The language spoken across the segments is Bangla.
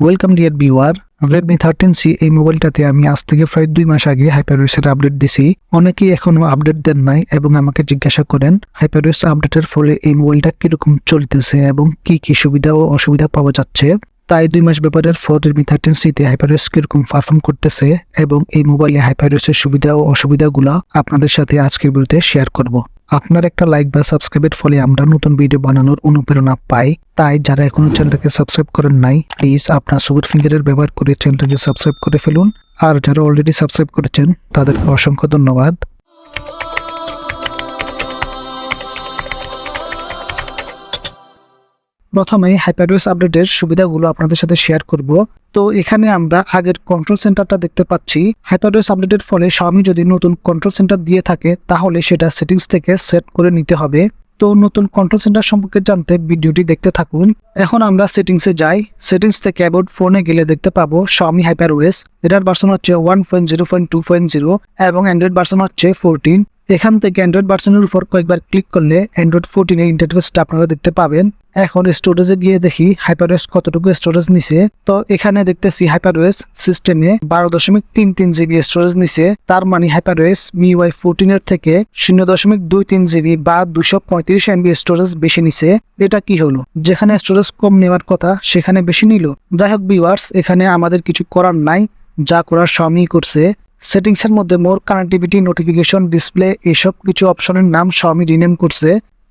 Welcome dear viewer Redmi thirteen C এই মোবাইলটাতে আমি আজ থেকে প্রায় দুই মাস আগে হাইপারওয়েসের আপডেট দিছি। অনেকেই এখনও আপডেট দেন নাই এবং আমাকে জিজ্ঞাসা করেন হাইপারওয়েস আপডেটের ফলে এই মোবাইলটা কীরকম চলতেছে এবং কি কি সুবিধা ও অসুবিধা পাওয়া যাচ্ছে? তাই দুই মাস ব্যাপারের ফোর রেডমি থার্টিন সিতে হাইপারওয়েস কীরকম পারফর্ম করতেছে এবং এই মোবাইলে হাইপারওয়েসের সুবিধা ও অসুবিধাগুলো আপনাদের সাথে আজকের বিরুদ্ধে শেয়ার করব। আপনার একটা লাইক বা সাবস্ক্রাইবের ফলে আমরা নতুন ভিডিও বানানোর অনুপ্রেরণা পাই। তাই যারা এখনও চ্যানেলটাকে সাবস্ক্রাইব করেন নাই প্লিজ আপনার সুপার ফিঙ্গারের ব্যবহার করে চ্যানেলটাকে সাবস্ক্রাইব করে ফেলুন। আর যারা অলরেডি সাবস্ক্রাইব করেছেন, তাদেরকে অসংখ্য ধন্যবাদ। প্রথমে হাইপারওয়েস আপডেটের সুবিধাগুলো আপনাদের সাথে শেয়ার করব। তো এখানে আমরা আগের কন্ট্রোল সেন্টারটা দেখতে পাচ্ছি। হাইপারওয়েস আপডেটের ফলে স্বামী যদি নতুন কন্ট্রোল সেন্টার দিয়ে থাকে, তাহলে সেটা সেটিংস থেকে সেট করে নিতে হবে। তো নতুন কন্ট্রোল সেন্টার সম্পর্কে জানতে ভিডিওটি দেখতে থাকুন। এখন আমরা সেটিংসে যাই। সেটিংস থেকে অ্যাবাউট ফোনে গেলে দেখতে পাবো Xiaomi HyperOS এটার ভার্সন হচ্ছে one point zero point two point zero এবং অ্যান্ড্রয়েড ভার্সন হচ্ছে ফোরটিন এখান থেকে অ্যান্ড্রয়েড ভার্সনের উপর কয়েকবার ক্লিক করলে অ্যান্ড্রয়েড ফোরটিনের ইন্টারফেসটা আপনারা দেখতে পাবেন। এখন স্টোরেজে গিয়ে দেখি হাইপারওয়েস কতটুকু স্টোরেজ নিছে। তো এখানে দেখতেছি হাইপারওয়েস সিস্টেমে বারো দশমিক তিন তিন জিবি স্টোরেজ নিছে। তার মানে হাইপারওয়েস মিওয়াই ফোরটিনের থেকে শূন্য দশমিক দুই তিন জিবি বা দুশো পঁয়ত্রিশ এমবি স্টোরেজ বেশি নিছে। এটা কি হলো? যেখানে স্টোরেজ কম নেওয়ার কথা সেখানে বেশি নিল। যাই হোক ভিউয়ার্স এখানে আমাদের কিছু করার নাই। যা করার স্বামী করছে। সেটিংসের মধ্যে মোর কানেক্টিভিটি নোটিফিকেশন ডিসপ্লে এসব কিছু অপশনের নাম স্বামী রিনেম করছে।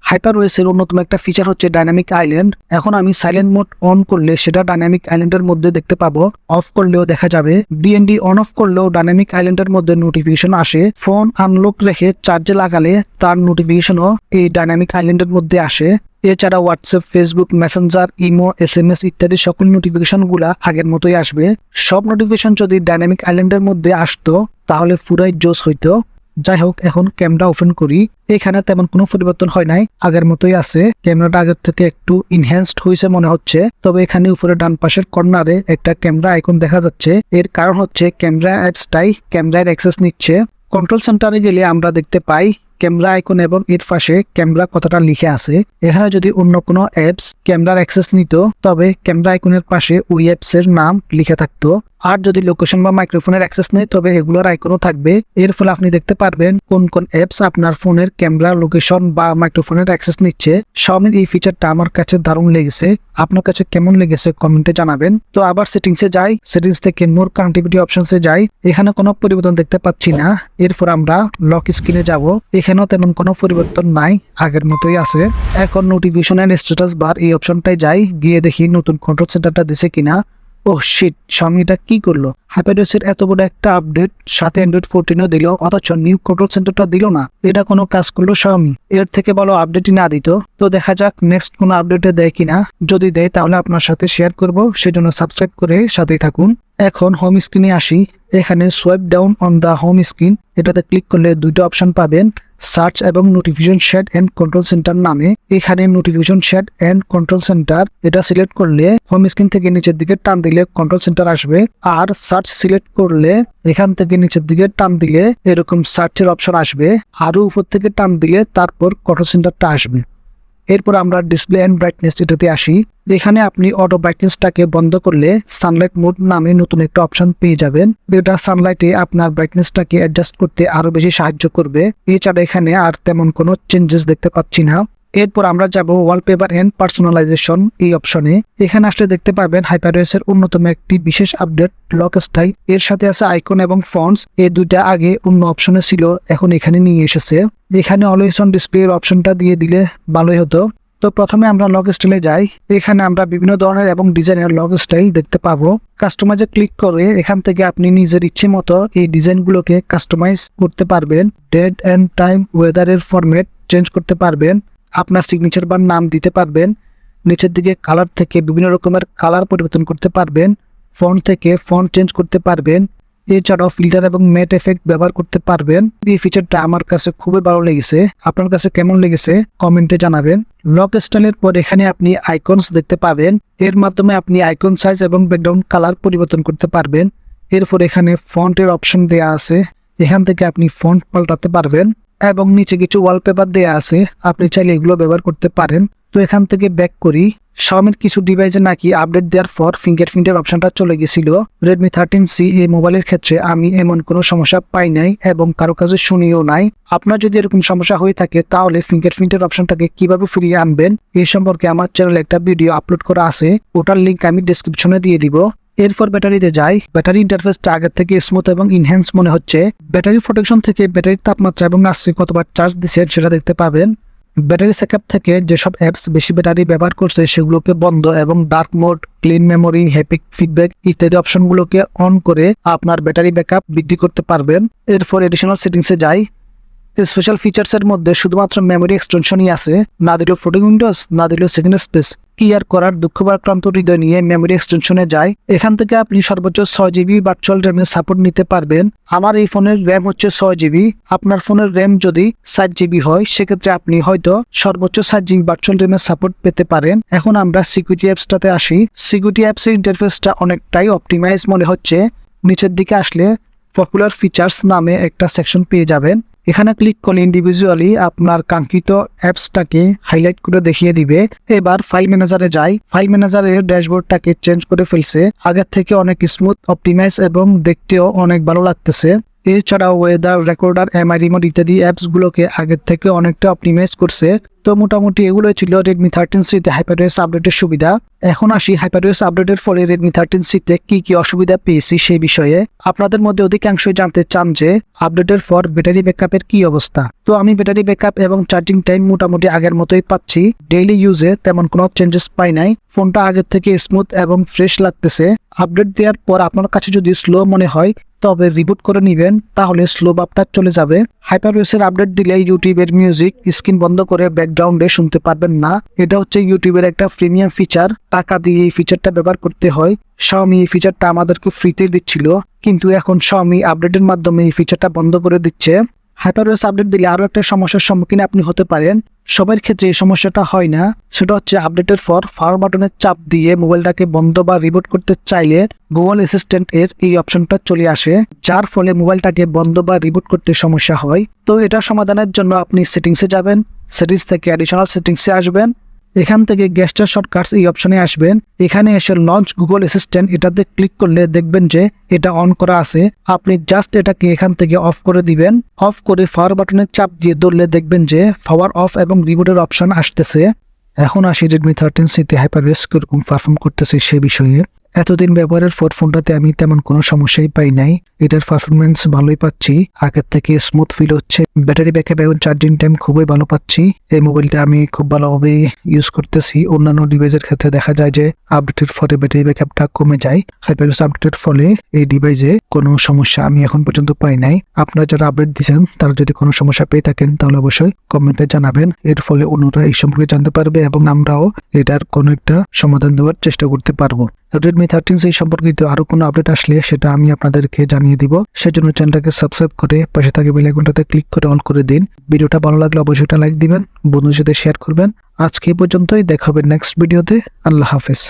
হাইপারওয়েসের অন্যতম একটা ফিচার হচ্ছে ডাইনামিক আইল্যান্ড এখন আমি সাইলেন্ট মোড অন করলে সেটা ডাইনামিক আইল্যান্ডের মধ্যে দেখতে পাবো। অফ করলেও দেখা যাবে। ডিএনডি অন অফ করলেও ডাইনামিক আইল্যান্ডের মধ্যে নোটিফিকেশন আসে। ফোন আনলক রেখে চার্জে লাগালে তার নোটিফিকেশনও এই ডাইনামিক আইল্যান্ডের মধ্যে আসে। এছাড়া WhatsApp Facebook Messenger imo S M S ইত্যাদি সকল নোটিফিকেশনগুলা আগের মতোই আসবে। সব নোটিফিকেশন যদি ডাইনামিক আইল্যান্ডের মধ্যে আসতো, তাহলে পুরাই জোস হইতো। যাই হোক এখন ক্যামেরা ওপেন করি। এখানে তেমন কোনো পরিবর্তন হয় নাই, আগের মতোই আছে। ক্যামেরাটা আগের থেকে একটু ইনহ্যান্সড হয়েছে মনে হচ্ছে। তবে এখানে উপরে ডান পাশের কর্নারে একটা ক্যামেরা আইকন দেখা যাচ্ছে। এর কারণ হচ্ছে ক্যামেরা অ্যাপসটাই ক্যামেরার অ্যাক্সেস নিচ্ছে। কন্ট্রোল সেন্টারে গেলে আমরা দেখতে পাই ক্যামেরা আইকন এবং এর পাশে ক্যামেরা কথাটা লিখে আছে। এখানে যদি অন্য কোনো অ্যাপস ক্যামেরার অ্যাক্সেস নিত, তবে ক্যামেরা আইকনের পাশে ওই অ্যাপস এর নাম লিখে থাকতো। আর যদি লোকেশন বা মাইক্রোফোনের অ্যাক্সেস নেই, তবে এগুলোর আইকনও থাকবে। এর ফলে আপনি দেখতে পারবেন কোন কোন অ্যাপস আপনার ফোনের ক্যামেরা লোকেশন বা মাইক্রোফোনের অ্যাক্সেস নিচ্ছে। Xiaomi এই ফিচারটা আমার কাছে দারুণ লেগেছে। আপনার কাছে কেমন লেগেছে কমেন্টে জানাবেন। তো আবার সেটিংসে যাই। সেটিংস থেকে মোর কানেক্টিভিটি অপশনসে যাই। এখানে কোনো পরিবর্তন দেখতে পাচ্ছি না। এরপর আমরা লক স্ক্রিনে যাব। এখানেও তেমন কোনো পরিবর্তন নাই। আগের মতোই আছে। এখন নোটিফিকেশনের স্ট্যাটাস বার এই অপশনটাই যাই। গিয়ে দেখি নতুন কন্ট্রোল সেন্টারটা দিছে কিনা। ও শিট স্বামী এটা কি করল? হাইপারওয়েসের এত বড় একটা আপডেট সাথে অ্যান্ড্রয়েড ফোরটিনও দিল, অথচ নিউ কন্ট্রোল সেন্টারটা দিল না। এটা কোনো কাজ করল স্বামী। এর থেকে ভালো আপডেটই না দিত। তো দেখা যাক নেক্সট কোনো আপডেটে দেয় কিনা। যদি দেয় তাহলে আপনার সাথে শেয়ার করব। সেজন্য সাবস্ক্রাইব করে সাথেই থাকুন। এখন হোম স্ক্রিনে আসি। এখানে swipe down on the home screen এটাতে ক্লিক করলে দুইটা অপশন পাবেন। সার্চ এবং notification shade and control centre নামে। এখানে notification shade and control centre এটা সিলেক্ট করলে হোম স্ক্রিন থেকে নিচের দিকে টান দিলে কন্ট্রোল সেন্টার আসবে। আর সার্চ সিলেক্ট করলে এখান থেকে নিচের দিকে টান দিলে এরকম সার্চের অপশন আসবে। আরও উপর থেকে টান দিলে তারপর কন্ট্রোল সেন্টারটা আসবে। এরপর আমরা ডিসপ্লে অ্যান্ড ব্রাইটনেস এটাতে আসি এখানে আপনি অটো ব্রাইটনেসটাকে বন্ধ করলে সানলাইট মোড নামে নতুন একটা অপশন পেয়ে যাবেন। এটা সানলাইটে আপনার ব্রাইটনেসটাকে অ্যাডজাস্ট করতে আরও বেশি সাহায্য করবে। এছাড়া এখানে আর তেমন কোনো চেঞ্জেস দেখতে পাচ্ছি না। এরপর আমরা যাব ওয়ালপেপার এন্ড পার্সোনালাইজেশন এই অপশনে এখানে আসলে দেখতে পাবেন হাইপারওয়েস এর অন্যতম একটি বিশেষ আপডেট লক স্টাইল এর সাথে আছে আইকন এবং ফন্টস এই দুইটা আগে অন্য অপশনে ছিল, এখন এখানে নিয়ে এসেছে। এখানে অলওয়েজ অন ডিসপ্লে এর অপশনটা দিয়ে দিলে ভালোই হতো। তো প্রথমে আমরা লগ স্টাইলে যাই। এখানে আমরা বিভিন্ন ধরনের এবং ডিজাইনের লগ স্টাইল দেখতে পাবো। কাস্টমাইজে ক্লিক করে এখান থেকে আপনি নিজের ইচ্ছে মতো এই ডিজাইনগুলোকে কাস্টমাইজ করতে পারবেন। ডেট অ্যান্ড টাইম ওয়েদারের ফরম্যাট চেঞ্জ করতে পারবেন। আপনার সিগনেচার বা নাম দিতে পারবেন, নিচের দিকে কালার থেকে বিভিন্ন রকমের কালার পরিবর্তন করতে পারবেন ফন্ট থেকে ফন্ট চেঞ্জ করতে পারবেন এছাড়াও ফিল্টার এবং ম্যাট এফেক্ট ব্যবহার করতে পারবেন। এই ফিচারটা আমার কাছে খুবই ভালো লেগেছে। আপনার কাছে কেমন লেগেছে? কমেন্টে জানাবেন। লক স্টাইলের পর এখানে আপনি আইকনস দেখতে পাবেন। এর মাধ্যমে আপনি আইকন সাইজ এবং ব্যাকগ্রাউন্ড কালার পরিবর্তন করতে পারবেন। এরপর এখানে ফন্টের অপশন দেয়া আছে। এখান থেকে আপনি ফন্ট পাল্টাতে পারবেন। এবং নিচে কিছু ওয়ালপেপার দেয়া আছে। আপনি চাইলে এগুলো ব্যবহার করতে পারেন। তো এখান থেকে ব্যাক করি। Xiaomiর কিছু ডিভাইসে নাকি আপডেট দেওয়ার পর ফিঙ্গারপ্রিন্টের অপশনটা চলে গেছিল। রেডমি থার্টিন সি এই মোবাইলের ক্ষেত্রে আমি এমন কোনো সমস্যা পাই নাই এবং কারও কাছে শুনিও নাই। আপনার যদি এরকম সমস্যা হয়ে থাকে, তাহলে ফিঙ্গারপ্রিন্টের অপশনটাকে কীভাবে ফিরিয়ে আনবেন? এই সম্পর্কে আমার চ্যানেলে একটা ভিডিও আপলোড করা আছে। ওটার লিঙ্ক আমি ডিসক্রিপশনে দিয়ে দিব। এরপর ব্যাটারিতে যাই। ব্যাটারি ইন্টারফেসটা আগের থেকে স্মুথ এবং ইনহ্যান্স মনে হচ্ছে। ব্যাটারি প্রোটেকশন থেকে ব্যাটারির তাপমাত্রা এবং আজকে কতবার চার্জ দিচ্ছে সেটা দেখতে পাবেন। ব্যাটারি সেকআপ থেকে যেসব অ্যাপস বেশি ব্যাটারি ব্যবহার করছে সেগুলোকে বন্ধ এবং dark mode clean memory haptic feedback ইত্যাদি অপশনগুলোকে অন করে আপনার ব্যাটারি ব্যাকআপ বৃদ্ধি করতে পারবেন। এরপর এডিশনাল সেটিংসে যাই। স্পেশাল ফিচার্সের মধ্যে শুধুমাত্র মেমোরি এক্সটেনশনই আছে, না দিল ফ্লোটিং উইন্ডোজ না দিল সেকেন্ড স্পেস কি আর করার? দুঃখভারাক্রান্ত হৃদয় নিয়ে মেমোরি এক্সটেনশনে যায়। এখান থেকে আপনি সর্বোচ্চ ছয় জিবি ভার্চুয়াল র্যামের সাপোর্ট নিতে পারবেন। আমার এই ফোনের র্যাম হচ্ছে ছয় জিবি আপনার ফোনের র্যাম যদি সাত জিবি হয়, সেক্ষেত্রে আপনি হয়তো সর্বোচ্চ সাত জিবি ভার্চুয়াল র্যামের সাপোর্ট পেতে পারেন। এখন আমরা সিকিউরিটি অ্যাপসটাতে আসি। সিকিউরিটি অ্যাপসের ইন্টারফেসটা অনেকটাই অপটিমাইজ মনে হচ্ছে। নিচের দিকে আসলে পপুলার ফিচার্স নামে একটা সেকশন পেয়ে যাবেন। এখানে ক্লিক করলে ইন্ডিভিজুয়ালি আপনার কাঙ্ক্ষিত অ্যাপসটাকে হাইলাইট করে দেখিয়ে দিবে। এবার ফাইল ম্যানেজারে যাই। ফাইল ম্যানেজারের ড্যাশবোর্ডটাকে চেঞ্জ করে ফেলছে। আগের থেকে অনেক স্মুথ অপটিমাইজ এবং দেখতেও অনেক ভালো লাগতেছে। এছাড়াও ওয়েদার রেকর্ডার এমআই রিমোট ইত্যাদি অ্যাপসগুলোকে আগের থেকে অনেকটা অপটিমাইজ করছে। তো মোটামুটি এগুলোই ছিল রেডমি থার্টিন সিতে হাইপারওয়েস আপডেটের সুবিধা। এখন আসি হাইপারওয়েস আপডেটের ফলে রেডমি থার্টিন সিতে কি কি অসুবিধা পেয়েছি সেই বিষয়ে। আপনাদের মধ্যে অধিকাংশই জানতে চান যে আপডেটের পর ব্যাটারি ব্যাকআপের কি অবস্থা। তো আমি ব্যাটারি ব্যাকআপ এবং চার্জিং টাইম মোটামুটি আগের মতোই পাচ্ছি। ডেইলি ইউজে তেমন কোনো চেঞ্জেস পাই নাই। ফোনটা আগের থেকে স্মুথ এবং ফ্রেশ লাগতেছে। আপডেট দেওয়ার পর আপনার কাছে যদি স্লো মনে হয় তবে রিবুট করে নেবেন, তাহলে স্লো বাপটা চলে যাবে। হাইপারওয়েসের আপডেট দিলে ইউটিউবের মিউজিক স্ক্রিন বন্ধ করে ব্যাকগ্রাউন্ডে শুনতে পারবেন না। এটা হচ্ছে ইউটিউবের একটা প্রিমিয়াম ফিচার টাকা দিয়ে এই ফিচারটা ব্যবহার করতে হয়। Xiaomi এই ফিচারটা আমাদেরকে ফ্রিতে দিচ্ছিল। কিন্তু এখন Xiaomi আপডেটের মাধ্যমে এই ফিচারটা বন্ধ করে দিচ্ছে। হাইপারওয়েস আপডেট দিলে আরও একটা সমস্যার সম্মুখীন আপনি হতে পারেন। সবার ক্ষেত্রে এই সমস্যাটা হয় না। সেটা হচ্ছে আপডেটের পর ফার বাটনের চাপ দিয়ে মোবাইলটাকে বন্ধ বা রিবোট করতে চাইলে গুগল অ্যাসিস্ট্যান্ট এর এই অপশনটা চলে আসে, যার ফলে মোবাইলটাকে বন্ধ বা রিবোট করতে সমস্যা হয়। তো এটা সমাধানের জন্য আপনি সেটিংসে যাবেন সেটিংস থেকে অ্যাডিশনাল সেটিংসে আসবেন। এখান থেকে গেস্টার শর্টকাটস এই অপশনে আসবেন। এখানে এসে লঞ্চ গুগল অ্যাসিস্ট্যান্ট এটাতে ক্লিক করলে দেখবেন যে এটা অন করা আছে। আপনি জাস্ট এটাকে এখান থেকে অফ করে দিবেন। অফ করে ফাওয়ার বাটনে চাপ দিয়ে ধরলে দেখবেন যে পাওয়ার অফ এবং রিমোটের অপশন আসতেছে। এখন আসি রেডমি থার্টিন সিতে হাইপার রেস্করণ পারফর্ম করতেছে সে বিষয়ে। এতদিন ব্যবহারের পর ফোনটাতে আমি তেমন কোনো সমস্যাই পাই নাই। এটার পারফরমেন্স ভালোই পাচ্ছি। আগের থেকে স্মুথ ফিল হচ্ছে। ব্যাটারি ব্যাকআপ এবং চার্জিং টাইম খুবই ভালো পাচ্ছি। এই মোবাইলটা আমি খুব ভালোভাবে ইউজ করতেছি। অন্যান্য ডিভাইসের ক্ষেত্রে দেখা যায় যে আপডেটের ফলে ব্যাটারি ব্যাকআপটা কমে যায়। হাইপারওয়েস আপডেটের ফলে এই ডিভাইসে কোনো সমস্যা আমি এখন পর্যন্ত পাই নাই। আপনারা যারা আপডেট দিয়েছেন, তারা যদি কোনো সমস্যা পেয়ে থাকেন, তাহলে অবশ্যই কমেন্টে জানাবেন। এর ফলে অন্যরা এই সম্পর্কে জানতে পারবে এবং আমরাও এটার কোনো একটা সমাধান দেওয়ার চেষ্টা করতে পারব। রেডমি থার্টিন সি সম্পর্কিত আরও কোনো আপডেট আসলে সেটা আমি আপনাদেরকে জানিয়ে দিব। সেজন্য চ্যানেলটাকে সাবস্ক্রাইব করে পাশে থাকে বেল আইকনটাতে ক্লিক করে অন করে দিন। ভিডিওটা ভালো লাগলে অবশ্যই একটা লাইক দিবেন, বন্ধুদের সাথে শেয়ার করবেন। আজকে এই পর্যন্তই, দেখা হবে নেক্সট ভিডিওতে আল্লাহ হাফেজ।